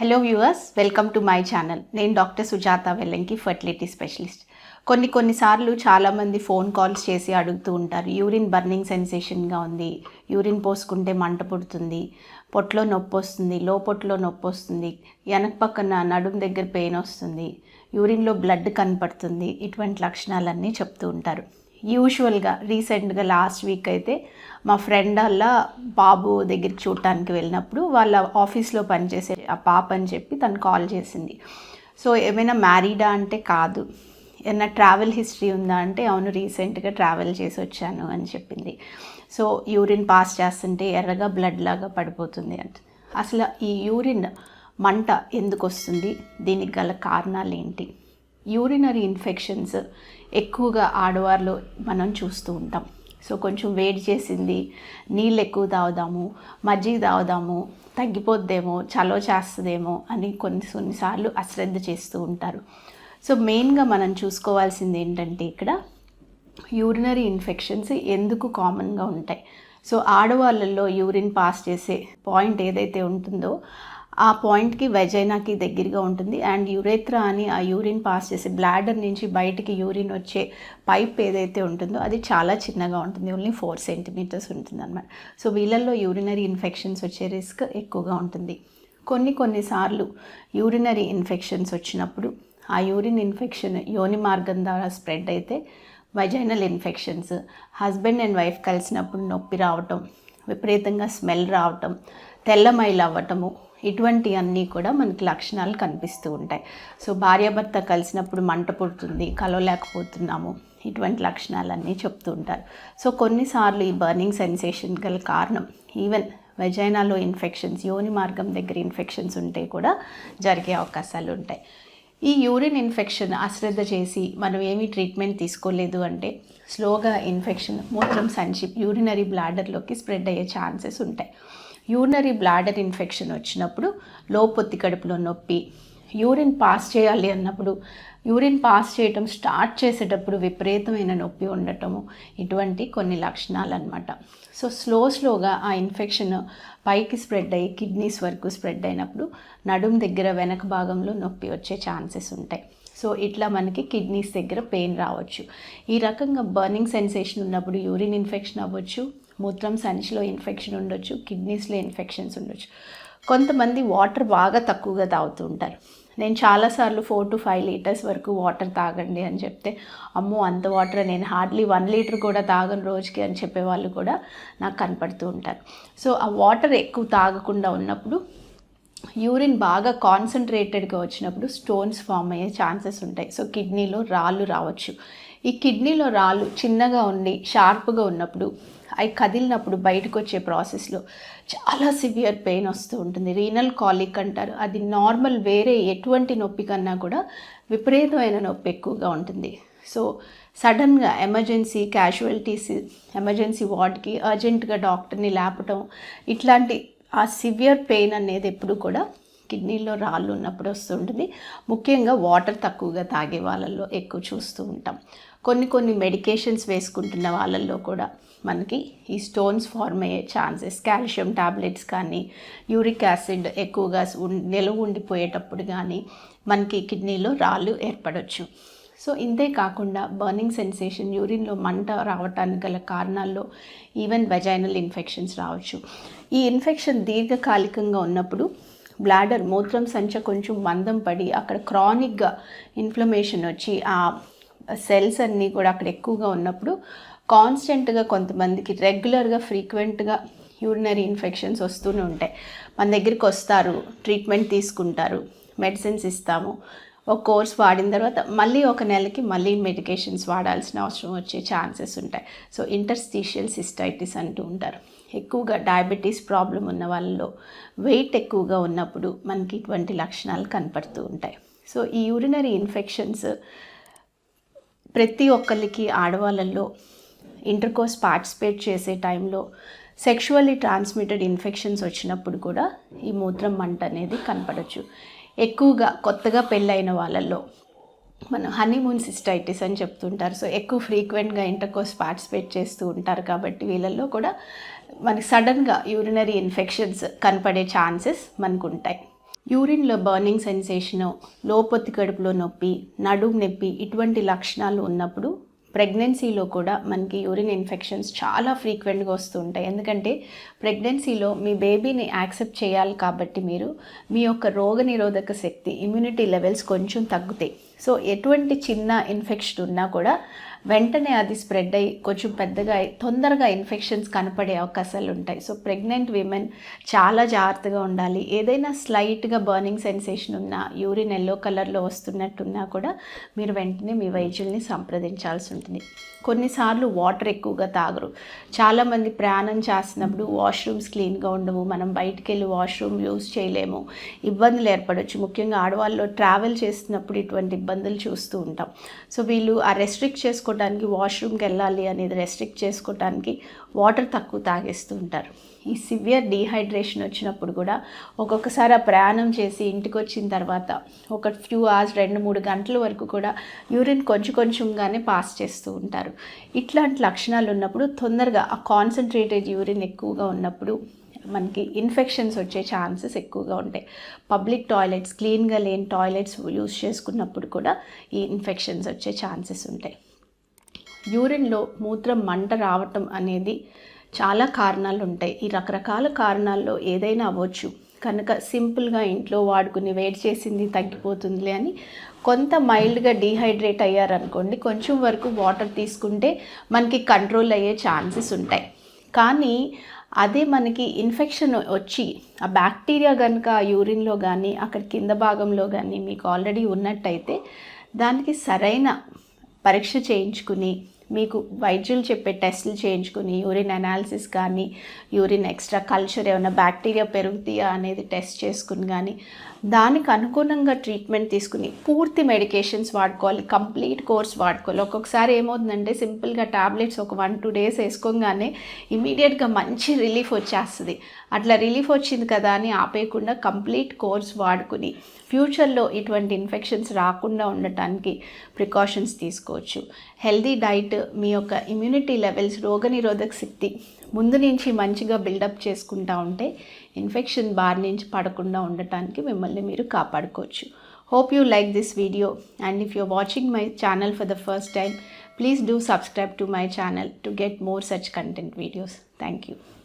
Hello viewers welcome to my channel నేను doctor Sujatha Vellanki fertility specialist కొన్ని కొన్నిసార్లు చాలామంది ఫోన్ కాల్స్ చేసి అడుగుతూ ఉంటారు. యూరిన్ బర్నింగ్ సెన్సేషన్గా ఉంది. యూరిన్ పోసుకుంటే మంట పుడుతుంది. పొట్లో నొప్పి వస్తుంది. లోపొట్లో నొప్పి వస్తుంది. వెనక పక్కన నడుం దగ్గర పెయిన్ వస్తుంది. యూరిన్లో బ్లడ్ కనపడుతుంది. ఇటువంటి లక్షణాలన్నీ చెప్తూ ఉంటారు. యూజువల్గా రీసెంట్గా లాస్ట్ వీక్ అయితే మా ఫ్రెండ్ వాళ్ళ బాబు దగ్గరికి చూడటానికి వెళ్ళినప్పుడు వాళ్ళ ఆఫీస్లో పనిచేసే ఆ పాప అని చెప్పి తను కాల్ చేసింది. సో ఏమైనా మ్యారీడా అంటే కాదు. ఏమైనా ట్రావెల్ హిస్టరీ ఉందా అంటే అవును రీసెంట్గా ట్రావెల్ చేసి వచ్చాను అని చెప్పింది. సో యూరిన్ పాస్ చేస్తుంటే ఎర్రగా బ్లడ్ లాగా పడిపోతుంది అంట. అసలు ఈ యూరిన్ మంట ఎందుకు వస్తుంది? దీనికి గల కారణాలు ఏంటి? యూరినరీ ఇన్ఫెక్షన్స్ ఎక్కువగా ఆడవారిలో మనం చూస్తూ ఉంటాం. సో కొంచెం వేడి చేసింది నీళ్ళు ఎక్కువ తాగుదాము మజ్జిగ తాగుదాము తగ్గిపోద్దేమో చలో చేస్తుందేమో అని కొన్ని కొన్నిసార్లు అశ్రద్ధ చేస్తూ ఉంటారు. సో మెయిన్గా మనం చూసుకోవాల్సింది ఏంటంటే ఇక్కడ యూరినరీ ఇన్ఫెక్షన్స్ ఎందుకు కామన్గా ఉంటాయి? సో ఆడవాళ్ళల్లో యూరిన్ పాస్ చేసే పాయింట్ ఏదైతే ఉంటుందో ఆ పాయింట్కి వెజైనాకి దగ్గరగా ఉంటుంది. అండ్ యురేత్రా అని ఆ యూరిన్ పాస్ చేసే బ్లాడర్ నుంచి బయటికి యూరిన్ వచ్చే పైప్ ఏదైతే ఉంటుందో అది చాలా చిన్నగా ఉంటుంది. ఓన్లీ ఫోర్ సెంటీమీటర్స్ ఉంటుంది అనమాట సో వీళ్ళల్లో యూరినరీ ఇన్ఫెక్షన్స్ వచ్చే రిస్క్ ఎక్కువగా ఉంటుంది. కొన్ని కొన్నిసార్లు యూరినరీ ఇన్ఫెక్షన్స్ వచ్చినప్పుడు ఆ యూరిన్ ఇన్ఫెక్షన్ యోని మార్గం ద్వారా స్ప్రెడ్ అయితే vaginal infections husband and wife కలిసినప్పుడు నొప్పి రావటం విపరీతంగా స్మెల్ రావటం తెల్లమైలు అవ్వటము ఇటువంటి అన్నీ కూడా మనకి లక్షణాలు కనిపిస్తూ ఉంటాయి. సో భార్యాభర్త కలిసినప్పుడు మంట పుడుతుంది కలవలేకపోతున్నాము ఇటువంటి లక్షణాలన్నీ చెప్తూ ఉంటారు. సో కొన్నిసార్లు ఈ బర్నింగ్ సెన్సేషన్ గల కారణం ఈవెన్ వెజైనాలో ఇన్ఫెక్షన్స్ యోని మార్గం దగ్గర ఇన్ఫెక్షన్స్ ఉంటే కూడా జరిగే అవకాశాలు ఉంటాయి. ఈ యూరిన్ ఇన్ఫెక్షన్ అశ్రద్ధ చేసి మనం ఏమీ ట్రీట్మెంట్ తీసుకోలేదు అంటే స్లోగా ఇన్ఫెక్షన్ మూత్రం సంచి యూరినరీ బ్లాడర్లోకి స్ప్రెడ్ అయ్యే ఛాన్సెస్ ఉంటాయి. యూరినరీ బ్లాడర్ ఇన్ఫెక్షన్ వచ్చినప్పుడు లోపొత్తి కడుపులో నొప్పి యూరిన్ పాస్ చేయాలి అన్నప్పుడు యూరిన్ పాస్ చేయటం స్టార్ట్ చేసేటప్పుడు విపరీతమైన నొప్పి ఉండటము ఇటువంటి కొన్ని లక్షణాలు అనమాట సో స్లో స్లోగా ఆ ఇన్ఫెక్షన్ పైకి స్ప్రెడ్ అయ్యి కిడ్నీస్ వరకు స్ప్రెడ్ అయినప్పుడు నడుం దగ్గర వెనక భాగంలో నొప్పి వచ్చే ఛాన్సెస్ ఉంటాయి. సో ఇట్లా మనకి కిడ్నీస్ దగ్గర పెయిన్ రావచ్చు. ఈ రకంగా బర్నింగ్ సెన్సేషన్ ఉన్నప్పుడు యూరిన్ ఇన్ఫెక్షన్ అవ్వచ్చు మూత్రం సంచిలో ఇన్ఫెక్షన్ ఉండొచ్చు కిడ్నీస్లో ఇన్ఫెక్షన్స్ ఉండొచ్చు. కొంతమంది వాటర్ బాగా తక్కువగా తాగుతూ ఉంటారు. నేను చాలాసార్లు ఫోర్ టు ఫైవ్ లీటర్స్ వరకు వాటర్ తాగండి అని చెప్తే అమ్మో అంత వాటర్ నేను హార్డ్లీ వన్ లీటర్ కూడా తాగను రోజుకి అని చెప్పే వాళ్ళు కూడా నాకు కనపడుతూ ఉంటారు. సో ఆ వాటర్ ఎక్కువ తాగకుండా ఉన్నప్పుడు యూరిన్ బాగా కాన్సన్ట్రేటెడ్గా వచ్చినప్పుడు స్టోన్స్ ఫామ్ అయ్యే ఛాన్సెస్ ఉంటాయి. సో కిడ్నీలో రాళ్ళు రావచ్చు. ఈ కిడ్నీలో రాళ్ళు చిన్నగా ఉండి షార్ప్గా ఉన్నప్పుడు అవి కదిలినప్పుడు బయటకు వచ్చే ప్రాసెస్లో చాలా సివియర్ పెయిన్ వస్తూ ఉంటుంది. రీనల్ కాలిక్ అంటారు. అది నార్మల్ వేరే ఎటువంటి నొప్పి కన్నా కూడా విపరీతమైన నొప్పి ఎక్కువగా ఉంటుంది. సో సడన్గా ఎమర్జెన్సీ క్యాజువాలిటీస్ ఎమర్జెన్సీ వార్డ్కి అర్జెంటుగా డాక్టర్ని లేపటం ఇట్లాంటి ఆ సివియర్ పెయిన్ అనేది ఎప్పుడు కూడా కిడ్నీలో రాళ్ళు ఉన్నప్పుడు వస్తుంటుంది. ముఖ్యంగా వాటర్ తక్కువగా తాగే వాళ్ళల్లో ఎక్కువ చూస్తూ ఉంటాం. కొన్ని కొన్ని మెడికేషన్స్ వేసుకుంటున్న వాళ్ళల్లో కూడా మనకి ఈ స్టోన్స్ ఫార్మ్ అయ్యే ఛాన్సెస్ కాల్షియం టాబ్లెట్స్ కానీ యూరిక్ యాసిడ్ ఎక్కువగా నిలువ ఉండిపోయేటప్పుడు కానీ మనకి కిడ్నీలో రాళ్ళు ఏర్పడవచ్చు సో ఇంతే కాకుండా బర్నింగ్ సెన్సేషన్ యూరిన్లో మంట రావటానికి గల కారణాల్లో ఈవెన్ వెజైనల్ ఇన్ఫెక్షన్స్ రావచ్చు. ఈ ఇన్ఫెక్షన్ దీర్ఘకాలికంగా ఉన్నప్పుడు బ్లాడర్ మూత్రం సంచ కొంచెం మందం పడి అక్కడ క్రానిక్గా ఇన్ఫ్లమేషన్ వచ్చి ఆ సెల్స్ అన్నీ కూడా అక్కడ ఎక్కువగా ఉన్నప్పుడు కాన్స్టెంట్గా కొంతమందికి రెగ్యులర్గా ఫ్రీక్వెంట్గా యూరినరీ ఇన్ఫెక్షన్స్ వస్తూనే ఉంటాయి. మన దగ్గరికి వస్తారు ట్రీట్మెంట్ తీసుకుంటారు మెడిసిన్స్ ఇస్తాము. ఒక కోర్స్ వాడిన తర్వాత మళ్ళీ ఒక నెలకి మళ్ళీ మెడికేషన్స్ వాడాల్సిన అవసరం వచ్చే ఛాన్సెస్ ఉంటాయి. సో ఇంటర్స్టీషియల్ సిస్టైటిస్ అంటూ ఉంటారు. ఎక్కువగా డయాబెటీస్ ప్రాబ్లం ఉన్న వాళ్ళలో వెయిట్ ఎక్కువగా ఉన్నప్పుడు మనకి ఇటువంటి లక్షణాలు కనపడుతూ ఉంటాయి. సో ఈ యూరినరీ ఇన్ఫెక్షన్స్ ప్రతి ఒక్కరికి ఆడవాళ్ళల్లో ఇంటర్కోర్స్ పార్టిసిపేట్ చేసే టైంలో సెక్షువల్లీ ట్రాన్స్మిటెడ్ ఇన్ఫెక్షన్స్ వచ్చినప్పుడు కూడా ఈ మూత్రం మంట అనేది కనపడవచ్చు ఎక్కువగా కొత్తగా పెళ్ళైన వాళ్ళల్లో మనం హనీమూన్ సిస్టైటిస్ అని చెప్తుంటారు. సో ఎక్కువ ఫ్రీక్వెంట్గా ఇంటర్కోర్స్ పార్టిసిపేట్ చేస్తూ ఉంటారు కాబట్టి వీళ్ళల్లో కూడా మనకి సడన్గా యూరినరీ ఇన్ఫెక్షన్స్ కనపడే ఛాన్సెస్ మనకు ఉంటాయి. యూరిన్లో బర్నింగ్ సెన్సేషను లోపొత్తి కడుపులో నొప్పి నడుము నొప్పి ఇటువంటి లక్షణాలు ఉన్నప్పుడు ప్రెగ్నెన్సీలో కూడా మనకి యూరిన్ ఇన్ఫెక్షన్స్ చాలా ఫ్రీక్వెంట్గా వస్తూ ఉంటాయి ఎందుకంటే ప్రెగ్నెన్సీలో మీ బేబీని యాక్సెప్ట్ చేయాలి కాబట్టి మీరు మీ యొక్క రోగనిరోధక శక్తి ఇమ్యూనిటీ లెవెల్స్ కొంచెం తగ్గుతాయి. సో ఎటువంటి చిన్న ఇన్ఫెక్షన్ ఉన్నా కూడా వెంటనే అది స్ప్రెడ్ అయ్యి కొంచెం పెద్దగా తొందరగా ఇన్ఫెక్షన్స్ కనపడే అవకాశాలు ఉంటాయి. సో ప్రెగ్నెంట్ విమెన్ చాలా జాగ్రత్తగా ఉండాలి. ఏదైనా స్లైట్గా బర్నింగ్ సెన్సేషన్ ఉన్నా యూరిన్ ఎల్లో కలర్లో వస్తున్నట్టున్నా కూడా మీరు వెంటనే మీ వైద్యుల్ని సంప్రదించాల్సి ఉంటుంది. కొన్నిసార్లు వాటర్ ఎక్కువగా తాగరు. చాలామంది ప్రయాణం చేస్తున్నప్పుడు వాష్రూమ్స్ క్లీన్గా ఉండవు. మనం బయటికి వెళ్ళి వాష్రూమ్ యూస్ చేయలేము. ఇబ్బందులు ఏర్పడవచ్చు ముఖ్యంగా ఆడవాళ్ళు ట్రావెల్ చేస్తున్నప్పుడు ఇటువంటి ఇబ్బందులు చూస్తూ ఉంటాం. సో వీళ్ళు ఆ రెస్ట్రిక్ట్ చేసుకోవడానికి వాష్రూమ్కి వెళ్ళాలి అనేది రెస్ట్రిక్ట్ చేసుకోవడానికి వాటర్ తక్కువ తాగేస్తూ ఉంటారు. ఈ సివియర్ డీహైడ్రేషన్ వచ్చినప్పుడు కూడా ఒక్కొక్కసారి ఆ ప్రయాణం చేసి ఇంటికి వచ్చిన తర్వాత ఒక ఫ్యూ అవర్స్ రెండు మూడు గంటల వరకు కూడా యూరిన్ కొంచెం కొంచెంగానే పాస్ చేస్తూ ఉంటారు. ఇట్లాంటి లక్షణాలు ఉన్నప్పుడు తొందరగా ఆ కాన్సన్ట్రేటెడ్ యూరిన్ ఎక్కువగా ఉన్నప్పుడు మనకి ఇన్ఫెక్షన్స్ వచ్చే ఛాన్సెస్ ఎక్కువగా ఉంటాయి. పబ్లిక్ టాయిలెట్స్ క్లీన్గా లేని టాయిలెట్స్ యూస్ చేసుకున్నప్పుడు కూడా ఈ ఇన్ఫెక్షన్స్ వచ్చే ఛాన్సెస్ ఉంటాయి. యూరిన్లో మూత్రం మంట రావటం అనేది చాలా కారణాలు ఉంటాయి. ఈ రకరకాల కారణాల్లో ఏదైనా అవ్వచ్చు. కనుక సింపుల్గా ఇంట్లో వాడుకుని వేడి చేసింది తగ్గిపోతుందిలే అని కొంత మైల్డ్గా డీహైడ్రేట్ అయ్యారనుకోండి కొంచెం వరకు వాటర్ తీసుకుంటే మనకి కంట్రోల్ అయ్యే ఛాన్సెస్ ఉంటాయి. కానీ అదే మనకి ఇన్ఫెక్షన్ వచ్చి ఆ బ్యాక్టీరియా కనుక ఆ యూరిన్లో కానీ అక్కడ కింద భాగంలో కానీ మీకు ఆల్రెడీ ఉన్నట్టయితే దానికి సరైన పరీక్ష చేయించుకుని మీకు వైద్యులు చెప్పే టెస్టులు చేయించుకుని యూరిన్ అనాలిసిస్ కానీ యూరిన్ ఎక్స్ట్రా కల్చర్ ఏమైనా బ్యాక్టీరియా పెరుగుతాయా అనేది టెస్ట్ చేసుకుని కానీ దానికి అనుగుణంగా ట్రీట్మెంట్ తీసుకుని పూర్తి మెడికేషన్స్ వాడుకోవాలి కంప్లీట్ కోర్స్ వాడుకోవాలి. ఒక్కొక్కసారి ఏమవుతుందంటే సింపుల్గా టాబ్లెట్స్ ఒక వన్ టూ డేస్ వేసుకోగానే ఇమీడియట్గా మంచి రిలీఫ్ వచ్చేస్తుంది. అట్లా రిలీఫ్ వచ్చింది కదా అని ఆపేయకుండా కంప్లీట్ కోర్స్ వాడుకుని ఫ్యూచర్లో ఇటువంటి ఇన్ఫెక్షన్స్ రాకుండా ఉండటానికి ప్రికాషన్స్ తీసుకోవచ్చు. హెల్దీ డైట్ మీ యొక్క ఇమ్యూనిటీ లెవెల్స్ రోగనిరోధక శక్తి ముందు నుంచి మంచిగా బిల్డప్ చేసుకుంటా ఉంటే ఇన్ఫెక్షన్ బారి నుంచి పడకుండా ఉండటానికి మిమ్మల్ని మీరు కాపాడుకోవచ్చు. Hope you like this video and if your watching my channel for the first time please do subscribe to my channel to get more such content videos thank you